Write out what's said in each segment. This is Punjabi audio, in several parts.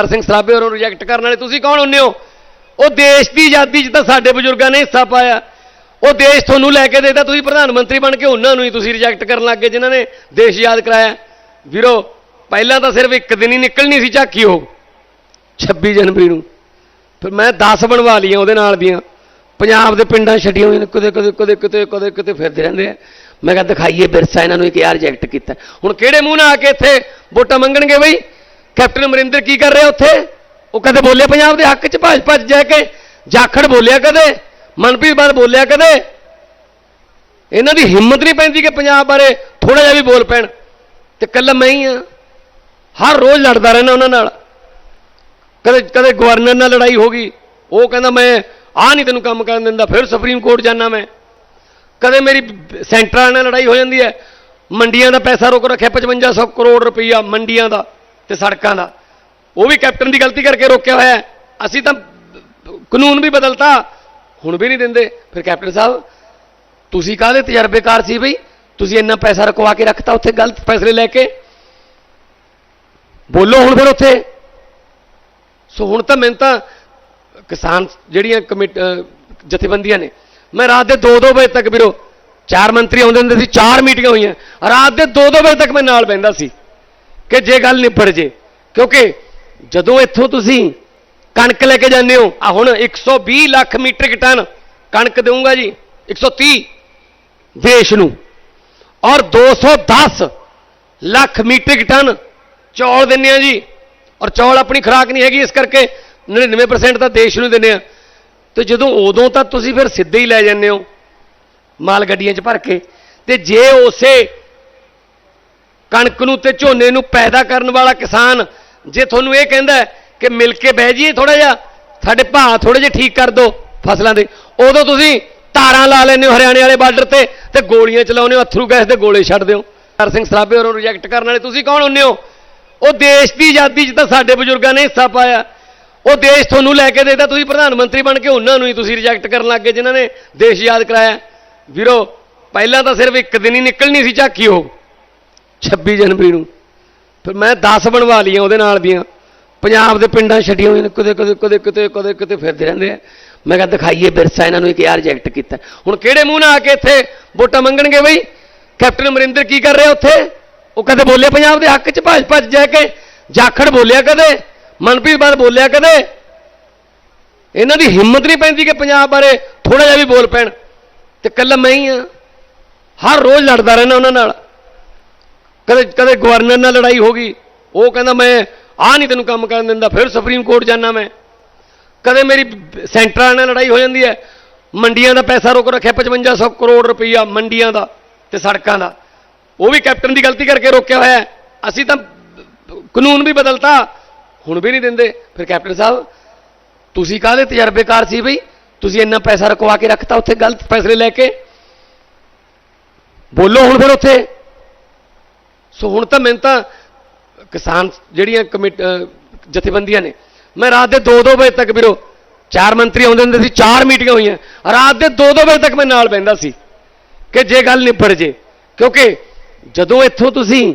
ਹਰ ਸਿੰਘ ਸਰਾਭੇ ਹੋਰਾਂ ਨੂੰ ਰਿਜੈਕਟ ਕਰਨ ਵਾਲੇ ਤੁਸੀਂ ਕੌਣ ਹੁੰਨੇ ਹੋ? ਉਹ ਦੇਸ਼ ਦੀ ਆਜ਼ਾਦੀ 'ਚ ਤਾਂ ਸਾਡੇ ਬਜ਼ੁਰਗਾਂ ਨੇ ਹਿੱਸਾ ਪਾਇਆ। ਉਹ ਦੇਸ਼ ਤੁਹਾਨੂੰ ਲੈ ਕੇ ਦੇਦਾ, ਤੁਸੀਂ ਪ੍ਰਧਾਨ ਮੰਤਰੀ ਬਣ ਕੇ ਉਹਨਾਂ ਨੂੰ ਹੀ ਤੁਸੀਂ ਰਿਜੈਕਟ ਕਰਨ ਲੱਗੇ ਜਿਨ੍ਹਾਂ ਨੇ ਦੇਸ਼ ਆਜ਼ਾਦ ਕਰਾਇਆ। ਵੀਰੋ, ਪਹਿਲਾਂ ਤਾਂ ਸਿਰਫ ਇੱਕ ਦਿਨ ਹੀ ਨਿਕਲਣੀ ਸੀ ਝਾਕੀ ਉਹ 26 ਜਨਵਰੀ ਨੂੰ। ਫਿਰ ਮੈਂ 10 ਬਣਵਾ ਲਈਆਂ ਉਹਦੇ ਨਾਲ ਦੀਆਂ। ਪੰਜਾਬ ਦੇ ਪਿੰਡਾਂ ਛੱਡੀਆਂ ਹੋਈਆਂ ਨੇ, ਕਦੇ ਕਦੇ ਕਦੇ ਕਿਤੇ ਕਦੇ ਕਿਤੇ ਫਿਰਦੇ ਰਹਿੰਦੇ ਆ। ਮੈਂ ਕਿਹਾ ਦਿਖਾਈਏ ਵਿਰਸਾ ਇਹਨਾਂ ਨੂੰ ਕਿ ਯਾਰ ਰਿਜੈਕਟ ਕੀਤਾ। ਹੁਣ ਕਿਹੜੇ ਮੂੰਹ ਨਾਲ ਆ ਕੇ ਇੱਥੇ ਵੋਟਾਂ ਮੰਗਣਗੇ ਬਈ? ਕੈਪਟਨ ਅਮਰਿੰਦਰ ਕੀ ਕਰ ਰਿਹਾ ਉੱਥੇ? ਉਹ ਕਦੇ ਬੋਲੇ ਪੰਜਾਬ ਦੇ ਹੱਕ 'ਚ ਭੱਜ ਭੱਜ ਜਾ ਕੇ? ਜਾਖੜ ਬੋਲਿਆ ਕਦੇ? ਮਨਪ੍ਰੀਤ ਬਾਦ ਬੋਲਿਆ ਕਦੇ? ਇਹਨਾਂ ਦੀ ਹਿੰਮਤ ਨਹੀਂ ਪੈਂਦੀ ਕਿ ਪੰਜਾਬ ਬਾਰੇ ਥੋੜਾ ਜਿਹਾ ਵੀ ਬੋਲ ਪੈਣ। ਤੇ ਕੱਲਾ ਮੈਂ ਹੀ ਆ ਹਰ ਰੋਜ਼ ਲੜਦਾ ਰਹਿਣਾ ਉਹਨਾਂ ਨਾਲ। ਕਦੇ ਕਦੇ ਗਵਰਨਰ ਨਾਲ ਲੜਾਈ ਹੋ ਗਈ। ਉਹ ਕਹਿੰਦਾ ਮੈਂ ਆ ਨਹੀਂ ਤੈਨੂੰ ਕੰਮ ਕਰਨ ਦਿੰਦਾ, ਫਿਰ ਸੁਪਰੀਮ ਕੋਰਟ ਜਾਣਾ ਮੈਂ। ਕਦੇ ਮੇਰੀ ਸੈਂਟਰਾਂ ਨਾਲ ਲੜਾਈ ਹੋ ਜਾਂਦੀ ਹੈ। ਮੰਡੀਆਂ ਦਾ ਪੈਸਾ ਰੋਕ ਰੱਖਿਆ 5500 ਕਰੋੜ ਰੁਪਈਆ ਮੰਡੀਆਂ ਦਾ। ਤੇ ਸੜਕਾਂ ਦਾ। ਉਹ ਵੀ ਕੈਪਟਨ ਦੀ ਗਲਤੀ ਕਰਕੇ ਰੋਕਿਆ ਹੋਇਆ ਅਸੀਂ ਤਾਂ ਕਾਨੂੰਨ ਵੀ ਬਦਲਤਾ, ਹੁਣ ਵੀ ਨਹੀਂ ਦਿੰਦੇ। ਫਿਰ ਕੈਪਟਨ ਸਾਹਿਬ, ਤੁਸੀਂ ਕਾਹਦੇ ਤਜਰਬੇਕਾਰ ਸੀ ਬਈ? ਤੁਸੀਂ ਇੰਨਾ ਪੈਸਾ ਰਕਵਾ ਕੇ ਰੱਖਤਾ ਉੱਥੇ ਗਲਤ ਫੈਸਲੇ ਲੈ ਕੇ। ਬੋਲੋ ਹੁਣ ਫਿਰ ਉੱਥੇ। ਸੋ ਹੁਣ ਤਾਂ ਮੈਨੂੰ ਤਾਂ ਕਿਸਾਨ ਜਿਹੜੀਆਂ ਕਮੇਟ ਜਥੇਬੰਦੀਆਂ ਨੇ, ਮੈਂ ਰਾਤ ਦੇ 2-2 ਵਜੇ ਤੱਕ ਵੀਰੋ, ਚਾਰ ਮੰਤਰੀ ਆਉਂਦੇ ਹੁੰਦੇ ਸੀ, ਚਾਰ ਮੀਟਿੰਗਾਂ ਹੋਈਆਂ। ਰਾਤ ਦੇ 2-2 ਵਜੇ ਤੱਕ ਮੈਂ ਨਾਲ ਬੈੰਦਾ ਸੀ। ਕਿ ਜੇ ਗੱਲ ਨਿਬੜ ਜੇ, ਕਿਉਂਕਿ ਜਦੋਂ ਇੱਥੋਂ ਤੁਸੀਂ ਕਣਕ ਲੈ ਕੇ ਜਾਂਦੇ ਹੋ ਆ ਹੁਣ 120 ਲੱਖ ਮੀਟ੍ਰਿਕ ਟਨ ਕਣਕ ਦੇਊਂਗਾ ਜੀ 130 ਦੇਸ਼ ਨੂੰ, ਔਰ 210 ਲੱਖ ਮੀਟ੍ਰਿਕ ਟਨ ਚੌਲ ਦਿੰਨੇ ਆ ਜੀ, ਔਰ ਚੌਲ ਆਪਣੀ ਖੁਰਾਕ ਨਹੀਂ ਹੈਗੀ ਇਸ ਕਰਕੇ 99% ਤਾਂ ਦੇਸ਼ ਨੂੰ ਦਿੰਨੇ ਆ ਤੇ ਜਦੋਂ ਉਦੋਂ ਤਾਂ ਤੁਸੀਂ ਫਿਰ ਸਿੱਧੇ ਹੀ ਲੈ ਜਾਂਦੇ ਹੋ, ਮਾਲ ਗੱਡੀਆਂ 'ਚ ਭਰ ਕੇ, ਤੇ ਜੇ ਉਸੇ ਕਣਕ ਨੂੰ ਤੇ ਝੋਨੇ ਨੂੰ ਪੈਦਾ ਕਰਨ ਵਾਲਾ ਕਿਸਾਨ ਜੇ ਤੁਹਾਨੂੰ ਇਹ ਕਹਿੰਦਾ ਕਿ ਮਿਲ ਕੇ ਬਹਿ ਜਾਈਏ ਥੋੜਾ ਜਿਹਾ, ਸਾਡੇ ਭਾਅ ਥੋੜੇ ਜਿਹਾ ਠੀਕ ਕਰ ਦਿਓ ਫਸਲਾਂ ਦੇ, ਉਦੋਂ ਤੁਸੀਂ ਤਾਰਾਂ ਲਾ ਲੈਂਦੇ ਹੋ ਹਰਿਆਣੇ ਵਾਲੇ ਬਾਰਡਰ ਤੇ ਤੇ ਗੋਲੀਆਂ ਚਲਾਉਂਦੇ ਹੋ, ਅਥਰੂ ਗੈਸ ਦੇ ਗੋਲੇ ਛੱਡ ਦਿਓ ਹਰ ਸਿੰਘ ਸਰਾਭੇ ਹੋਰਾਂ ਨੂੰ ਰਿਜੈਕਟ ਕਰਨ ਵਾਲੇ ਤੁਸੀਂ ਕੌਣ ਹੁੰਨੇ ਹੋ? ਉਹ ਦੇਸ਼ ਦੀ ਆਜ਼ਾਦੀ 'ਚ ਤਾਂ ਸਾਡੇ ਬਜ਼ੁਰਗਾਂ ਨੇ ਹਿੱਸਾ ਪਾਇਆ। ਉਹ ਦੇਸ਼ ਤੁਹਾਨੂੰ ਲੈ ਕੇ ਦੇਦਾ, ਤੁਸੀਂ ਪ੍ਰਧਾਨ ਮੰਤਰੀ ਬਣ ਕੇ ਉਹਨਾਂ ਨੂੰ ਹੀ ਤੁਸੀਂ ਰਿਜੈਕਟ ਕਰਨ ਲੱਗੇ ਜਿਨ੍ਹਾਂ ਨੇ ਦੇਸ਼ ਆਜ਼ਾਦ ਕਰਾਇਆ। ਵੀਰੋ, ਪਹਿਲਾਂ ਤਾਂ ਸਿਰਫ ਇੱਕ ਦਿਨ ਹੀ ਨਿਕਲਣੀ ਸੀ ਝਾਕੀ ਉਹ। 26 ਜਨਵਰੀ ਨੂੰ। ਫਿਰ ਮੈਂ 10 ਬਣਵਾ ਲਈਆਂ ਉਹਦੇ ਨਾਲ ਦੀਆਂ। ਪੰਜਾਬ ਦੇ ਪਿੰਡਾਂ ਛੱਡੀਆਂ ਹੋਈਆਂ ਨੇ, ਕਦੇ ਕਦੇ ਕਦੇ ਕਿਤੇ ਕਦੇ ਕਿਤੇ ਫਿਰਦੇ ਰਹਿੰਦੇ ਆ। ਮੈਂ ਕਿਹਾ ਦਿਖਾਈਏ ਵਿਰਸਾ ਇਹਨਾਂ ਨੂੰ ਇੱਕ ਯਾਰ ਰਿਜੈਕਟ ਕੀਤਾ। ਹੁਣ ਕਿਹੜੇ ਮੂੰਹ ਨਾਲ ਆ ਕੇ ਇੱਥੇ ਵੋਟਾਂ ਮੰਗਣਗੇ ਬਈ? ਕੈਪਟਨ ਅਮਰਿੰਦਰ ਕੀ ਕਰ ਰਿਹਾ ਉੱਥੇ? ਉਹ ਕਦੇ ਬੋਲੇ ਪੰਜਾਬ ਦੇ ਹੱਕ 'ਚ ਭੱਜ ਭੱਜ ਜਾ ਕੇ? ਜਾਖੜ ਬੋਲਿਆ ਕਦੇ? ਮਨਪ੍ਰੀਤ ਬਾਦ ਬੋਲਿਆ ਕਦੇ? ਇਹਨਾਂ ਦੀ ਹਿੰਮਤ ਨਹੀਂ ਪੈਂਦੀ ਕਿ ਪੰਜਾਬ ਬਾਰੇ ਥੋੜਾ ਜਿਹਾ ਵੀ ਬੋਲ ਪੈਣ। ਤੇ ਕੱਲਾ ਮੈਂ ਹੀ ਆ। ਹਰ ਰੋਜ਼ ਲੜਦਾ ਰਹਿਣਾ ਉਹਨਾਂ ਨਾਲ। ਕਦੇ ਕਦੇ ਗਵਰਨਰ ਨਾਲ ਲੜਾਈ ਹੋ ਗਈ। ਉਹ ਕਹਿੰਦਾ, ਮੈਂ ਆ ਨਹੀਂ ਤੈਨੂੰ ਕੰਮ ਕਰਨ ਦਿੰਦਾ, ਫਿਰ ਸੁਪਰੀਮ ਕੋਰਟ ਜਾਣਾ ਮੈਂ। ਕਦੇ ਮੇਰੀ ਸੈਂਟਰਾਂ ਨਾਲ ਲੜਾਈ ਹੋ ਜਾਂਦੀ ਹੈ। ਮੰਡੀਆਂ ਦਾ ਪੈਸਾ ਰੋਕ ਰੱਖਿਆ 5500 ਕਰੋੜ ਰੁਪਈਆ ਮੰਡੀਆਂ ਦਾ ਤੇ ਸੜਕਾਂ ਦਾ। ਉਹ ਵੀ ਕੈਪਟਨ ਦੀ ਗਲਤੀ ਕਰਕੇ ਰੋਕਿਆ ਹੋਇਆ ਅਸੀਂ ਤਾਂ ਕਾਨੂੰਨ ਵੀ ਬਦਲਤਾ, ਹੁਣ ਵੀ ਨਹੀਂ ਦਿੰਦੇ। ਫਿਰ ਕੈਪਟਨ ਸਾਹਿਬ, ਤੁਸੀਂ ਕਾਹਦੇ ਤਜਰਬੇਕਾਰ ਸੀ ਬਈ? ਤੁਸੀਂ ਇੰਨਾ ਪੈਸਾ ਰਕਵਾ ਕੇ ਰੱਖਤਾ ਉੱਥੇ ਗਲਤ ਫੈਸਲੇ ਲੈ ਕੇ? ਬੋਲੋ ਹੁਣ ਫਿਰ ਉੱਥੇ। ਸੋ ਹੁਣ ਤਾਂ ਮੈਨੂੰ ਤਾਂ ਕਿਸਾਨ ਜਿਹੜੀਆਂ ਕਮੇਟ ਜਥੇਬੰਦੀਆਂ ਨੇ, ਮੈਂ ਰਾਤ ਦੇ 2-2 ਵਜੇ ਤੱਕ ਵੀਰੋ, ਚਾਰ ਮੰਤਰੀ ਆਉਂਦੇ ਹੁੰਦੇ ਸੀ, ਚਾਰ ਮੀਟਿੰਗਾਂ ਹੋਈਆਂ। ਰਾਤ ਦੇ 2-2 ਵਜੇ ਤੱਕ ਮੈਂ ਨਾਲ ਬੈੰਦਾ ਸੀ ਕਿ ਜੇ ਗੱਲ ਨਿਬੜ ਜੇ, ਕਿਉਂਕਿ ਜਦੋਂ ਇੱਥੋਂ ਤੁਸੀਂ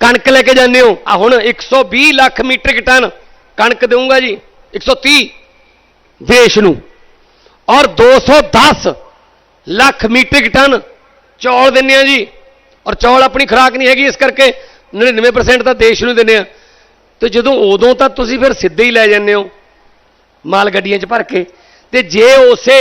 ਕਣਕ ਲੈ ਕੇ ਜਾਂਦੇ ਹੋ ਆ ਹੁਣ 120 ਲੱਖ ਮੀਟ੍ਰਿਕ ਟਨ ਕਣਕ ਦੇਵਾਂਗਾ ਜੀ 130 ਦੇਸ਼ ਨੂੰ। ਔਰ 210 ਲੱਖ ਮੀਟ੍ਰਿਕ ਟਨ ਚੌਲ ਦਿੰਨੇ ਆ ਜੀ। ਔਰ ਚੌਲ ਆਪਣੀ ਖੁਰਾਕ ਨਹੀਂ ਹੈਗੀ, ਇਸ ਕਰਕੇ 99% ਤਾਂ ਦੇਸ਼ ਨੂੰ ਦਿੰਨੇ ਆ। ਤੇ ਜਦੋਂ ਉਦੋਂ ਤਾਂ ਤੁਸੀਂ ਫਿਰ ਸਿੱਧੇ ਹੀ ਲੈ ਜਾਂਦੇ ਹੋ, ਮਾਲ ਗੱਡੀਆਂ 'ਚ ਭਰ ਕੇ। ਤੇ ਜੇ ਉਸੇ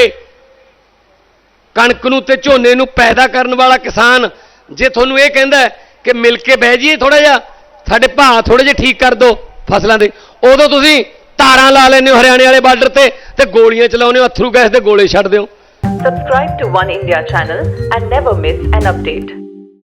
ਕਣਕ ਨੂੰ ਤੇ ਝੋਨੇ ਨੂੰ ਪੈਦਾ ਕਰਨ ਵਾਲਾ ਕਿਸਾਨ, ਜੇ ਤੁਹਾਨੂੰ ਇਹ ਕਹਿੰਦਾ ਕਿ ਮਿਲ ਕੇ ਬਹਿ ਜਾਈਏ ਥੋੜਾ ਜਿਹਾ, ਸਾਡੇ ਭਾਅ ਥੋੜੇ ਜਿਹਾ ਠੀਕ ਕਰ ਦਿਓ ਫਸਲਾਂ ਦੇ, ਉਦੋਂ ਤੁਸੀਂ ਤਾਰਾਂ ਲਾ ਲੈਂਦੇ ਹੋ ਹਰਿਆਣੇ ਵਾਲੇ ਬਾਰਡਰ ਤੇ ਤੇ ਗੋਲੀਆਂ ਚਲਾਉਂਦੇ ਹੋ, ਅਥਰੂ ਗੈਸ ਦੇ ਗੋਲੇ ਛੱਡ ਦਿਓ Subscribe to One India channel and never miss an update.